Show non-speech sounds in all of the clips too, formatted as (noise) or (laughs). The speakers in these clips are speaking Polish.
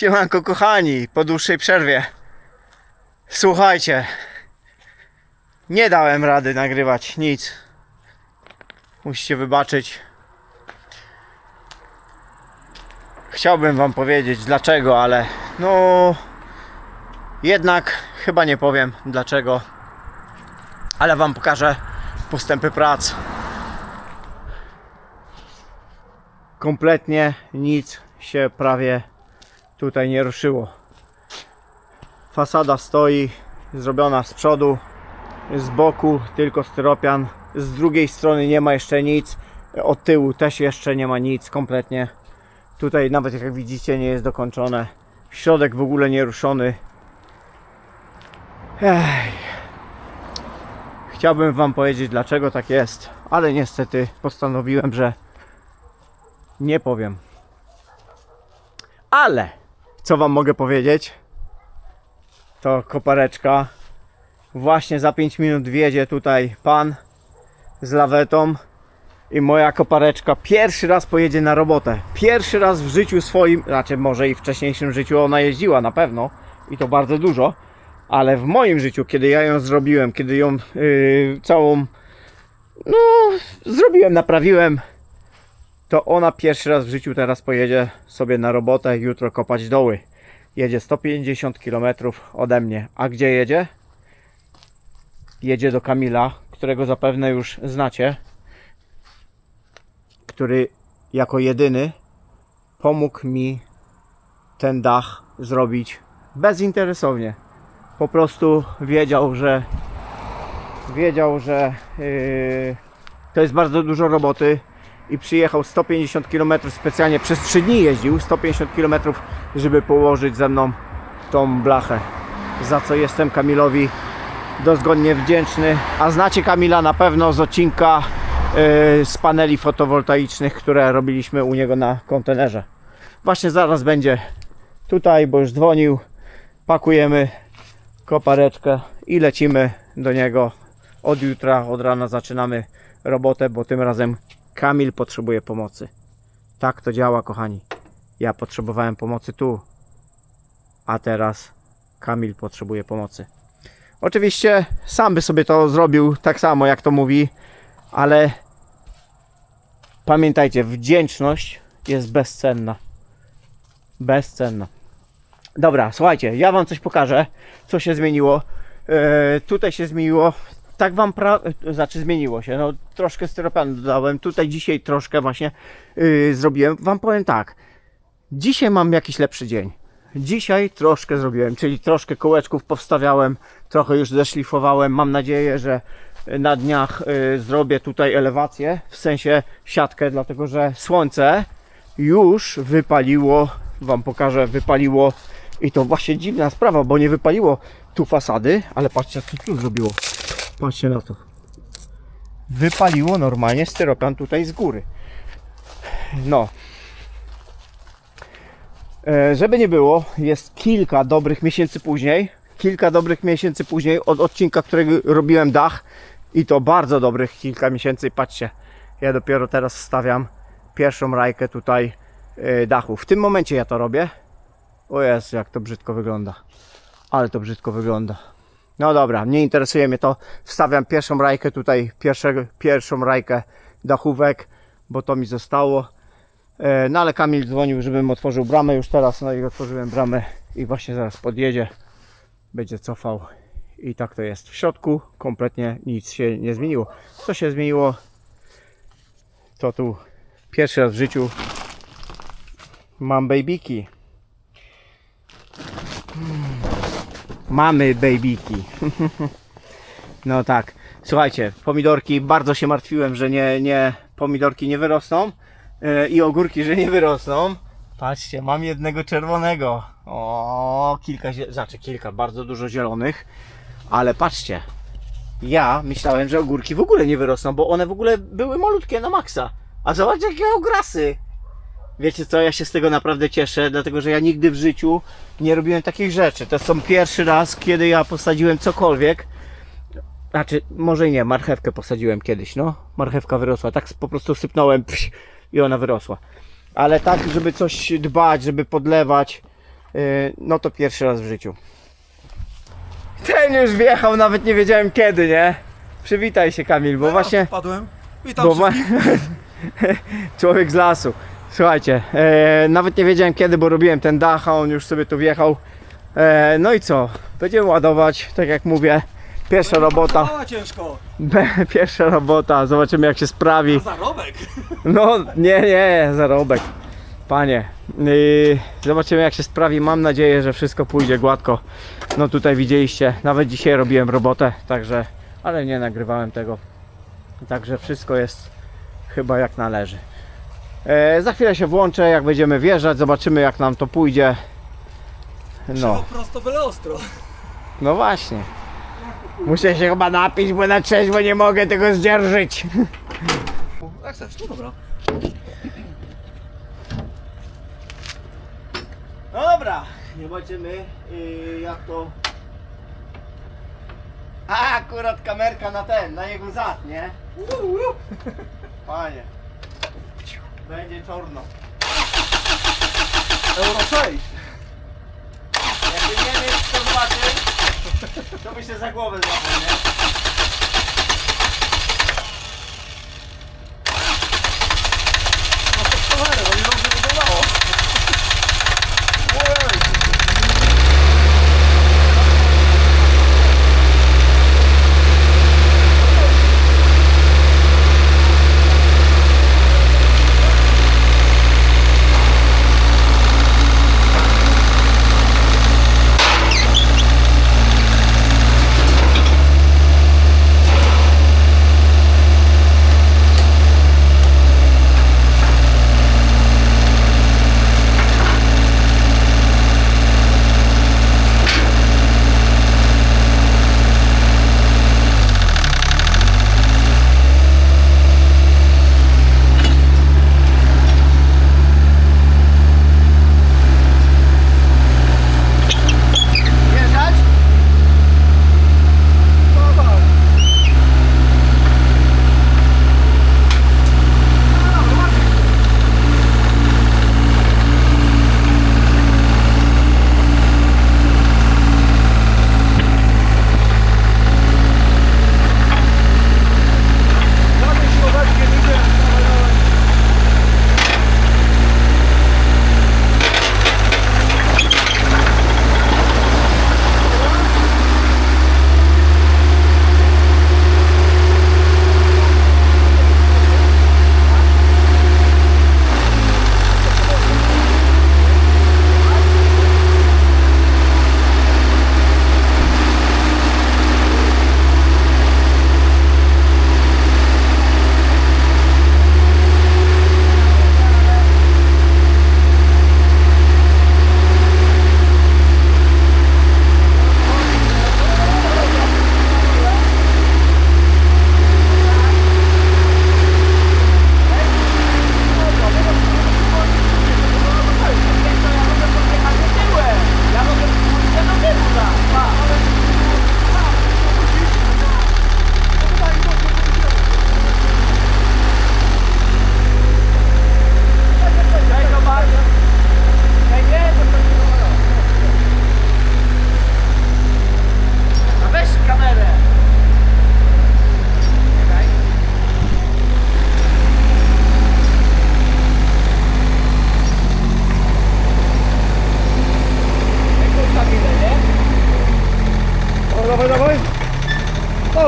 Siemanko kochani, po dłuższej przerwie. Słuchajcie, nie dałem rady nagrywać nic. Musicie wybaczyć. Chciałbym wam powiedzieć dlaczego, ale no jednak chyba nie powiem dlaczego. Ale wam pokażę postępy prac. Kompletnie nic się prawie tutaj nie ruszyło. Fasada stoi, zrobiona z przodu, z boku tylko styropian, z drugiej strony nie ma jeszcze nic, od tyłu też jeszcze nie ma nic kompletnie. Tutaj nawet jak widzicie nie jest dokończone. Środek w ogóle nie ruszony. Ej. Chciałbym wam powiedzieć dlaczego tak jest, ale niestety postanowiłem, że nie powiem. Ale co wam mogę powiedzieć? To kopareczka. Właśnie za 5 minut wjedzie tutaj pan z lawetą i moja kopareczka pierwszy raz pojedzie na robotę. Pierwszy raz w życiu swoim, znaczy może i w wcześniejszym życiu ona jeździła na pewno i to bardzo dużo, ale w moim życiu, kiedy ja ją zrobiłem, kiedy ją yy, całą no zrobiłem, naprawiłem, to ona pierwszy raz w życiu teraz pojedzie sobie na robotę jutro kopać doły. Jedzie 150 km ode mnie. A gdzie jedzie? Jedzie do Kamila, którego zapewne już znacie, który jako jedyny pomógł mi ten dach zrobić bezinteresownie. Po prostu wiedział, że wiedział, że yy, to jest bardzo dużo roboty i przyjechał 150 km specjalnie przez 3 dni jeździł 150 km, żeby położyć ze mną tą blachę. Za co jestem Kamilowi dozgodnie wdzięczny. A znacie Kamila na pewno z odcinka yy, z paneli fotowoltaicznych, które robiliśmy u niego na kontenerze. Właśnie zaraz będzie tutaj, bo już dzwonił. Pakujemy kopareczkę i lecimy do niego. Od jutra, od rana zaczynamy robotę, bo tym razem Kamil potrzebuje pomocy. Tak to działa, kochani. Ja potrzebowałem pomocy tu, a teraz Kamil potrzebuje pomocy. Oczywiście sam by sobie to zrobił tak samo, jak to mówi, ale pamiętajcie, wdzięczność jest bezcenna. Bezcenna. Dobra, słuchajcie, ja Wam coś pokażę, co się zmieniło. E, tutaj się zmieniło tak wam pra... znaczy zmieniło się, no troszkę styropianu dodałem, tutaj dzisiaj troszkę właśnie yy, zrobiłem, wam powiem tak, dzisiaj mam jakiś lepszy dzień, dzisiaj troszkę zrobiłem, czyli troszkę kołeczków powstawiałem, trochę już zeszlifowałem, mam nadzieję, że na dniach yy, zrobię tutaj elewację, w sensie siatkę, dlatego że słońce już wypaliło, wam pokażę, wypaliło. I to właśnie dziwna sprawa, bo nie wypaliło tu fasady, ale patrzcie co tu zrobiło. Patrzcie na to. Wypaliło normalnie styropian tutaj z góry. No. E, żeby nie było, jest kilka dobrych miesięcy później. Kilka dobrych miesięcy później od odcinka, którego robiłem dach. I to bardzo dobrych kilka miesięcy. Patrzcie, ja dopiero teraz stawiam pierwszą rajkę tutaj e, dachu. W tym momencie ja to robię. O Jezu, jak to brzydko wygląda. Ale to brzydko wygląda. No dobra, nie interesuje mnie to. Wstawiam pierwszą rajkę tutaj, pierwsze, pierwszą rajkę dachówek, bo to mi zostało. E, No ale Kamil dzwonił, żebym otworzył bramę już teraz, no i otworzyłem bramę i właśnie zaraz podjedzie. Będzie cofał i tak to jest. W środku kompletnie nic się nie zmieniło. Co się zmieniło? To tu pierwszy raz w życiu mam babyki. Mamy babyki. (laughs) No tak. Słuchajcie, pomidorki, bardzo się martwiłem, że nie, nie pomidorki nie wyrosną e, i ogórki, że nie wyrosną. Patrzcie, mam jednego czerwonego. O, kilka, znaczy kilka, bardzo dużo zielonych. Ale patrzcie, ja myślałem, że ogórki w ogóle nie wyrosną, bo one w ogóle były malutkie na maksa. A zobaczcie jakie ograsy. Wiecie co, ja się z tego naprawdę cieszę, dlatego że ja nigdy w życiu nie robiłem takich rzeczy. To są pierwszy raz, kiedy ja posadziłem cokolwiek. Znaczy, może i nie, marchewkę posadziłem kiedyś, no. Marchewka wyrosła, tak po prostu sypnąłem pś, i ona wyrosła. Ale tak, żeby coś dbać, żeby podlewać, Yy, no to pierwszy raz w życiu. Ten już wjechał, nawet nie wiedziałem kiedy, nie? Przywitaj się Kamil, bo właśnie Padłem. Witam bo wa- (laughs) człowiek z lasu. Słuchajcie, e, nawet nie wiedziałem kiedy, bo robiłem ten dach, a on już sobie tu wjechał. E, no i co? Będziemy ładować, tak jak mówię. Pierwsza robota, Mała ciężko. pierwsza robota, zobaczymy jak się sprawi. Zarobek. (laughs) No nie, nie, zarobek. Panie, yy, zobaczymy jak się sprawi. Mam nadzieję, że wszystko pójdzie gładko. No tutaj widzieliście, nawet dzisiaj robiłem robotę, także, ale nie nagrywałem tego. Także wszystko jest chyba jak należy. E, za chwilę się włączę, jak będziemy wjeżdżać, zobaczymy jak nam to pójdzie. No. Prosto, byle ostro. no właśnie. Muszę się chyba napić, bo na trzeźwo nie mogę tego zdzierżyć. (laughs) Jak chcesz, no dobra. Dobra, zobaczymy yy, jak to. A, akurat kamerka na ten, na jego zad, nie? Panie. Będzie czorno. Euro 6. Jakby nie wiem, kto zobaczy, to by się za głowę złapał, nie?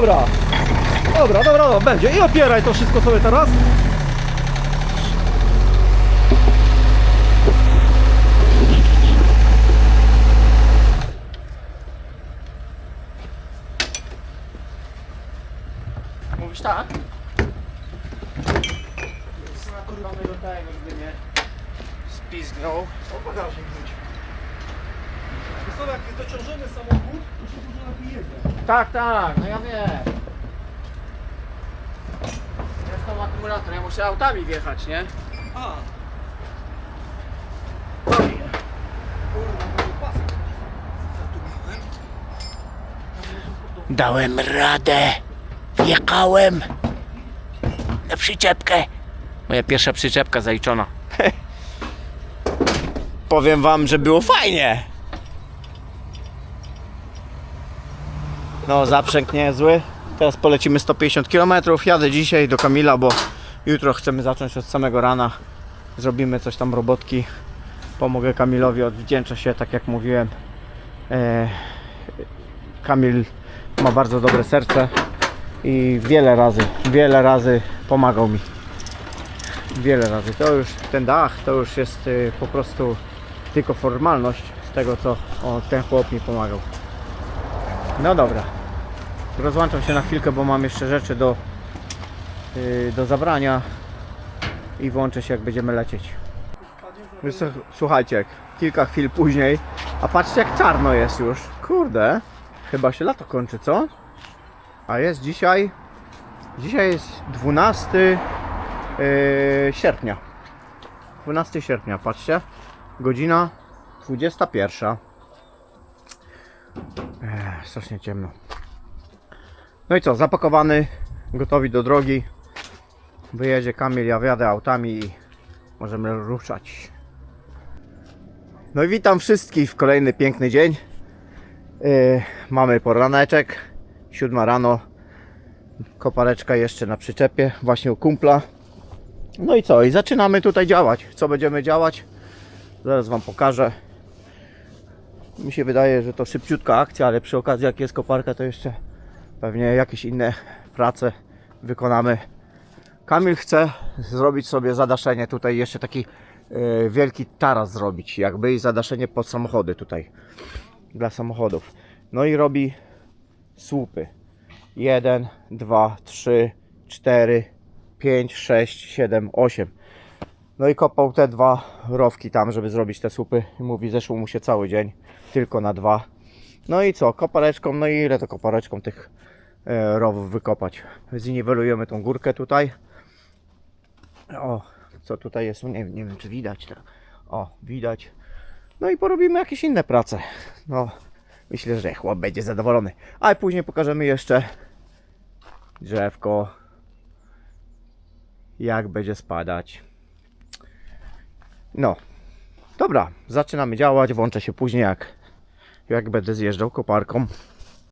Dobra. Dobra, dobra, dobra, będzie. I opieraj to wszystko sobie teraz. Mówisz tak? Mamy do tego, żeby nie spizgnął. O, bagażnik wrzuć. Wiesz co, jak jest dociążony samochód, to się dużo lepiej jedzie. Tak, tak, no ja wiem. Jest tam akumulator, ja muszę autami wjechać, nie? A. Kurwa. Dałem radę. Wjechałem na przyczepkę. Moja pierwsza przyczepka zaliczona. (laughs) powiem wam, że było fajnie. No, zaprzęg niezły. Teraz polecimy 150 km. Jadę dzisiaj do Kamila, bo jutro chcemy zacząć od samego rana. Zrobimy coś tam robotki. Pomogę Kamilowi, odwdzięczę się, tak jak mówiłem. E, Kamil ma bardzo dobre serce i wiele razy, wiele razy pomagał mi. Wiele razy. To już ten dach to już jest y, po prostu tylko formalność z tego co ten chłop mi pomagał. No dobra. Rozłączam się na chwilkę, bo mam jeszcze rzeczy do, y, do zabrania i włączę się jak będziemy lecieć. Słuchajcie, kilka chwil później, a patrzcie jak czarno jest już. Kurde, chyba się lato kończy, co? A jest dzisiaj, dzisiaj jest 12 yy, sierpnia. 12 sierpnia, patrzcie. Godzina 21. Ech, strasznie ciemno. No i co, zapakowany, gotowi do drogi. Wyjedzie Kamil, ja wjadę autami i możemy ruszać. No i witam wszystkich w kolejny piękny dzień. Yy, mamy poraneczek, siódma rano. Kopareczka jeszcze na przyczepie, właśnie u kumpla. No i co? I zaczynamy tutaj działać. Co będziemy działać? Zaraz Wam pokażę. Mi się wydaje, że to szybciutka akcja, ale przy okazji jak jest koparka, to jeszcze pewnie jakieś inne prace wykonamy. Kamil chce zrobić sobie zadaszenie tutaj, jeszcze taki e, wielki taras zrobić, jakby i zadaszenie pod samochody tutaj dla samochodów. No i robi słupy. 1, 2, 3, 4, 5, 6, 7, 8. No i kopał te dwa rowki tam, żeby zrobić te słupy. I mówi, zeszło mu się cały dzień, tylko na dwa. No i co, kopareczką, no i ile to kopareczką tych rowów wykopać. Zniwelujemy tą górkę tutaj. O, co tutaj jest, nie, nie wiem czy widać. O, widać. No i porobimy jakieś inne prace. No, myślę, że chłop będzie zadowolony. Ale później pokażemy jeszcze drzewko. Jak będzie spadać. No, dobra, zaczynamy działać. Włączę się później, jak, jak będę zjeżdżał koparką.